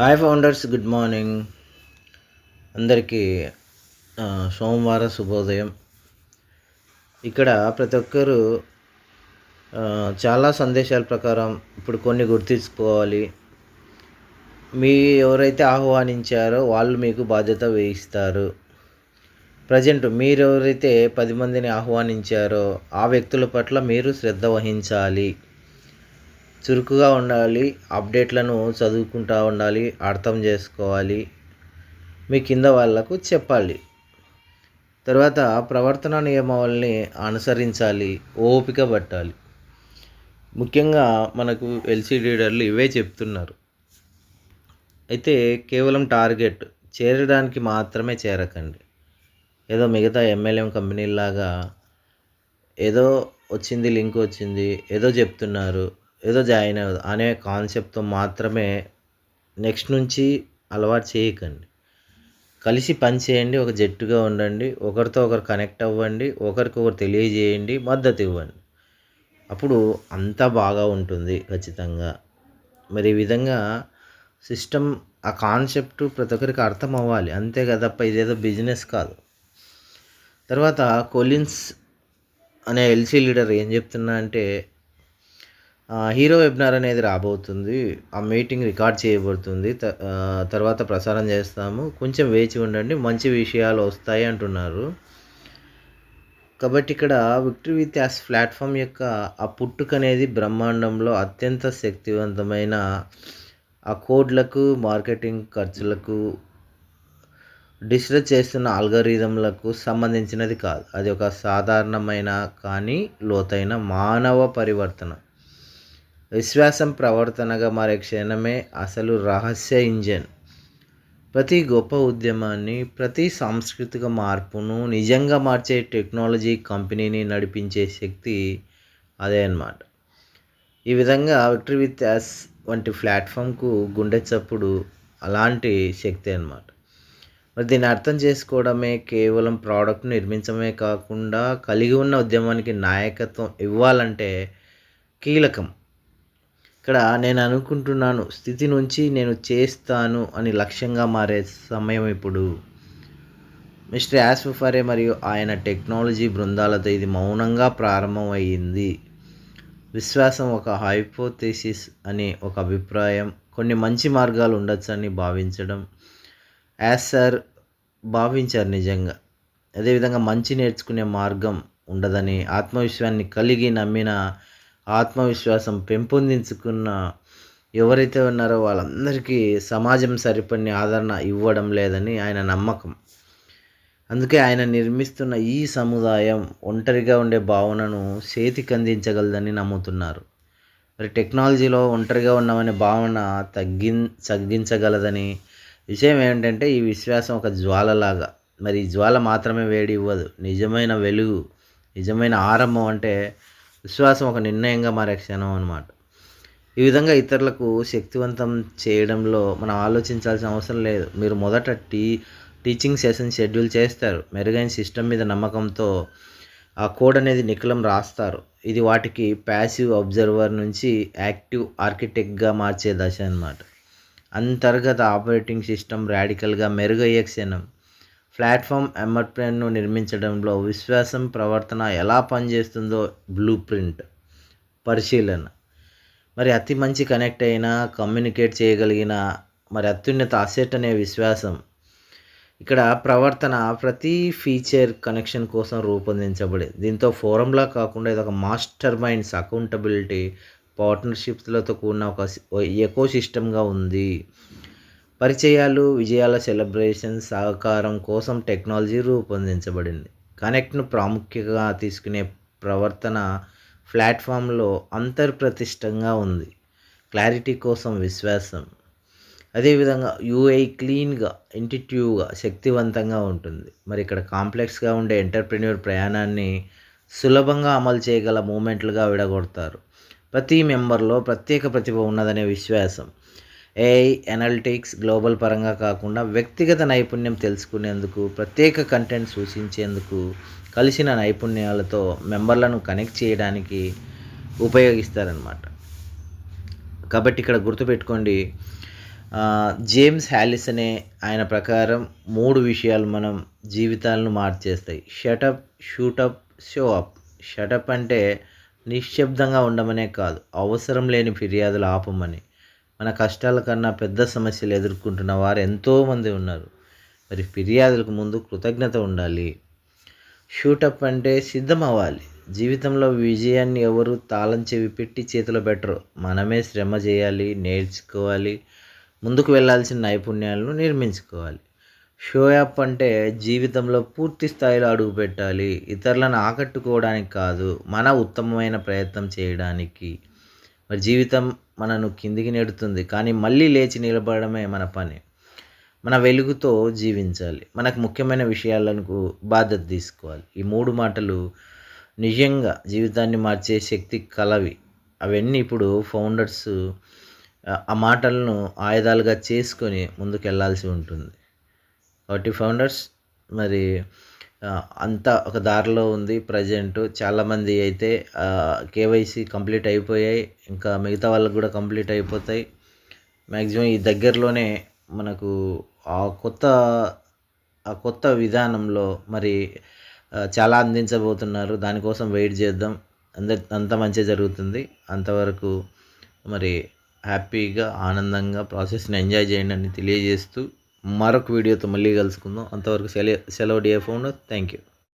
Hi founders good morning అందరికీ సోమవారం సోమవార శుభోదయం. ఇక్కడ ప్రతి ఒక్కరూ చాలా సందేశాల ప్రకారం ఇప్పుడు కొన్ని గుర్తించుకోవాలి. మీ ఎవరైతే ఆహ్వానించారో వాళ్ళు మీకు బాధ్యత వేయిస్తారు ప్రజెంట్ మీరెవరైతే పది మందిని ఆహ్వానించారో ఆ వ్యక్తుల పట్ల మీరు శ్రద్ధ వహించాలి. చురుకుగా ఉండాలి అప్డేట్లను చదువుకుంటూ ఉండాలి అర్థం చేసుకోవాలి. మీ కింద వాళ్ళకు చెప్పాలి. తర్వాత ప్రవర్తన నియమావళిని అనుసరించాలి ఓపిక పట్టాలి. ముఖ్యంగా మనకు ఎల్సీ లీడర్లు ఇవే చెప్తున్నారు. అయితే కేవలం టార్గెట్ చేరడానికి మాత్రమే చేరకండి. ఏదో మిగతా ఎంఎల్ఎం కంపెనీలాగా ఏదో వచ్చింది లింక్ వచ్చింది ఏదో చెప్తున్నారు. ఏదో జాయిన్ అవ్వదు అనే కాన్సెప్ట్తో మాత్రమే నెక్స్ట్ నుంచి అలవాటు చేయకండి. కలిసి పని చేయండి ఒక జట్టుగా ఉండండి ఒకరితో ఒకరు కనెక్ట్ అవ్వండి ఒకరికొకరు తెలియజేయండి మద్దతు ఇవ్వండి. అప్పుడు అంతా బాగా ఉంటుంది ఖచ్చితంగా. మరి ఈ విధంగా సిస్టమ్ ఆ కాన్సెప్ట్ ప్రతి ఒక్కరికి అర్థం అవ్వాలి. అంతే కదప్ప ఇదేదో బిజినెస్ కాదు. తర్వాత కొలిన్స్ అనే ఎల్సీ లీడర్ ఏం చెప్తున్నా అంటే హీరో వెబినార్ అనేది రాబోతుంది. ఆ మీటింగ్ రికార్డ్ చేయబడుతుంది. త- తర్వాత ప్రసారం చేస్తాము. కొంచెం వేచి ఉండండి మంచి విషయాలు వస్తాయి అంటున్నారు. కాబట్టి ఇక్కడ విక్టరీ విత్ యాస్ ప్లాట్ఫామ్ యొక్క ఆ పుట్టుక అనేది బ్రహ్మాండంలో అత్యంత శక్తివంతమైన ఆ కోడ్లకు మార్కెటింగ్ ఖర్చులకు డిస్టర్బ్ చేస్తున్న అల్గరిథంలకు సంబంధించినది కాదు. అది ఒక సాధారణమైన కానీ లోతైన మానవ పరివర్తన. విశ్వాసం ప్రవర్తనగా మారే క్షణమే అసలు రహస్య ఇంజన్. ప్రతి గొప్ప ఉద్యమాన్ని ప్రతి సాంస్కృతిక మార్పును నిజంగా మార్చే టెక్నాలజీ కంపెనీని నడిపించే శక్తి అదే అన్నమాట. ఈ విధంగా విక్టరీ విత్ యాస్ వంటి ప్లాట్ఫామ్కు గుండె చప్పుడు అలాంటి శక్తి అన్నమాట. మరి దీన్ని అర్థం చేసుకోవడమే కేవలం ప్రోడక్ట్ నిర్మించడమే కాకుండా కలిగి ఉన్న ఉద్యమానికి నాయకత్వం ఇవ్వాలంటే కీలకం. ఇక్కడ నేను అనుకుంటున్నాను స్థితి నుంచి నేను చేస్తాను అని లక్ష్యంగా మారే సమయం ఇప్పుడు. మిస్టర్ యాస్ఫరే మరియు ఆయన టెక్నాలజీ బృందాలతో ఇది మౌనంగా ప్రారంభమయ్యింది విశ్వాసం ఒక హైపోథెసిస్ అని ఒక అభిప్రాయం. కొన్ని మంచి మార్గాలు ఉండొచ్చని భావించడం. యాజ్ సార్ భావించారు నిజంగా. అదేవిధంగా మంచి నేర్చుకునే మార్గం ఉండదని ఆత్మవిశ్వాన్ని కలిగి నమ్మిన ఆత్మవిశ్వాసం పెంపొందించుకున్న ఎవరైతే ఉన్నారో వాళ్ళందరికీ సమాజం సరిపడిన ఆదరణ ఇవ్వడం లేదని ఆయన నమ్మకం. అందుకే ఆయన నిర్మిస్తున్న ఈ సముదాయం ఒంటరిగా ఉండే భావనను చేతికి అందించగలదని నమ్ముతున్నారు. మరి టెక్నాలజీలో ఒంటరిగా ఉన్నామనే భావన తగ్గిం తగ్గించగలదని విషయం ఏంటంటే ఈ విశ్వాసం ఒక జ్వాలలాగా. మరి ఈ జ్వాల మాత్రమే వేడి ఇవ్వదు. నిజమైన వెలుగు నిజమైన ఆరంభం అంటే విశ్వాసం ఒక నిర్ణయంగా మారే క్షణం అనమాట ఈ విధంగా ఇతరులకు శక్తివంతం చేయడంలో మనం ఆలోచించాల్సిన అవసరం లేదు. మీరు మొదట టీ టీచింగ్ సెషన్ షెడ్యూల్ చేస్తారు. మెరుగైన సిస్టమ్ మీద నమ్మకంతో ఆ కోడ్ అనేది నిఖిలం రాస్తారు. ఇది వాటికి ప్యాసివ్ అబ్జర్వర్ నుంచి యాక్టివ్ ఆర్కిటెక్ట్గా మార్చే దశ అనమాట అంతర్గత ఆపరేటింగ్ సిస్టమ్ రాడికల్గా మెరుగయ్యే క్షణం. ప్లాట్ఫామ్ ఎమర్ప్రెన్ను నిర్మించడంలో విశ్వాసం ప్రవర్తన ఎలా పనిచేస్తుందో బ్లూ ప్రింట్. పరిశీలన. మరి అతి మంచి కనెక్ట్ అయినా కమ్యూనికేట్ చేయగలిగిన మరి అత్యున్నత అసెట్ అనే విశ్వాసం. ఇక్కడ ప్రవర్తన ప్రతి ఫీచర్ కనెక్షన్ కోసం రూపొందించబడింది. దీంతో ఫోరంలా కాకుండా ఇది ఒక మాస్టర్ మైండ్స్ అకౌంటబిలిటీ పార్ట్నర్షిప్స్లతో కూడిన ఒక ఎకో సిస్టమ్గా ఉంది. పరిచయాలు విజయాల సెలబ్రేషన్ సహకారం కోసం టెక్నాలజీ రూపొందించబడింది. కనెక్ట్ను ప్రాముఖ్యంగా తీసుకునే ప్రవర్తన ప్లాట్ఫామ్లో అంతర్ప్రతిష్టంగా ఉంది. క్లారిటీ కోసం విశ్వాసం. అదేవిధంగా యూఐ క్లీన్గా ఇంటిట్యూవ్గా శక్తివంతంగా ఉంటుంది. మరి ఇక్కడ కాంప్లెక్స్గా ఉండే ఎంటర్ప్రెన్యూర్ ప్రయాణాన్ని సులభంగా అమలు చేయగల మూమెంట్లుగా విడగొడతారు. ప్రతి మెంబర్లో ప్రత్యేక ప్రతిభ ఉన్నదనే విశ్వాసం. ఏఐ ఎనలిటిక్స్ గ్లోబల్ పరంగా కాకుండా వ్యక్తిగత నైపుణ్యం తెలుసుకునేందుకు ప్రత్యేక కంటెంట్ సూచించేందుకు కలిసిన నైపుణ్యాలతో మెంబర్లను కనెక్ట్ చేయడానికి ఉపయోగిస్తారనమాట కాబట్టి ఇక్కడ గుర్తుపెట్టుకోండి జేమ్స్ హ్యాలిస్ అనే ఆయన ప్రకారం మూడు విషయాలు మనం జీవితాలను మార్చేస్తాయి. Shut up shut up shut up shut up అంటే నిశ్శబ్దంగా ఉండమనే కాదు అవసరం లేని ఫిర్యాదులు ఆపమని. మన కష్టాల కన్నా పెద్ద సమస్యలు ఎదుర్కొంటున్న వారు ఎంతోమంది ఉన్నారు. మరి ఫిర్యాదులకు ముందు కృతజ్ఞత ఉండాలి. షూటప్ అంటే సిద్ధం అవ్వాలి జీవితంలో విజయాన్ని ఎవరు తాళం చెవి పెట్టి చేతిలో పెట్టరు. మనమే శ్రమ చేయాలి నేర్చుకోవాలి ముందుకు వెళ్ళాల్సిన నైపుణ్యాలను నిర్మించుకోవాలి. షో అప్ అంటే జీవితంలో పూర్తి స్థాయిలో అడుగు పెట్టాలి. ఇతరులను ఆకట్టుకోవడానికి కాదు మన ఉత్తమమైన ప్రయత్నం చేయడానికి. మరి జీవితం మనను కిందికి నెడుతుంది. కానీ మళ్ళీ లేచి నిలబడమే మన పని. మన వెలుగుతో జీవించాలి. మనకు ముఖ్యమైన విషయాలకు బాధ్యత తీసుకోవాలి. ఈ మూడు మాటలు నిజంగా జీవితాన్ని మార్చే శక్తి కలవి. అవన్నీ ఇప్పుడు ఫౌండర్స్ ఆ, మాటలను ఆయుధాలుగా చేసుకొని ముందుకు వెళ్ళాల్సి ఉంటుంది. కాబట్టి ఫౌండర్స్ మరి అంతా ఒక దారిలో ఉంది ప్రజెంట్ చాలామంది అయితే కేవైసీ కంప్లీట్ అయిపోయాయి. ఇంకా మిగతా వాళ్ళకి కూడా కంప్లీట్ అయిపోతాయి. మ్యాక్సిమం ఈ దగ్గరలోనే మనకు ఆ కొత్త ఆ కొత్త విధానంలో మరి చాలా అందించబోతున్నారు. దానికోసం వెయిట్ చేద్దాం. అందరి అంత మంచి జరుగుతుంది. అంతవరకు మరి హ్యాపీగా ఆనందంగా ప్రాసెస్ని ఎంజాయ్ చేయండి అని తెలియజేస్తూ మరొక వీడియోతో మళ్ళీ కలుసుకుందాం. అంతవరకు సెలవు సెలవు డియర్ ఫోన్ థ్యాంక్ యూ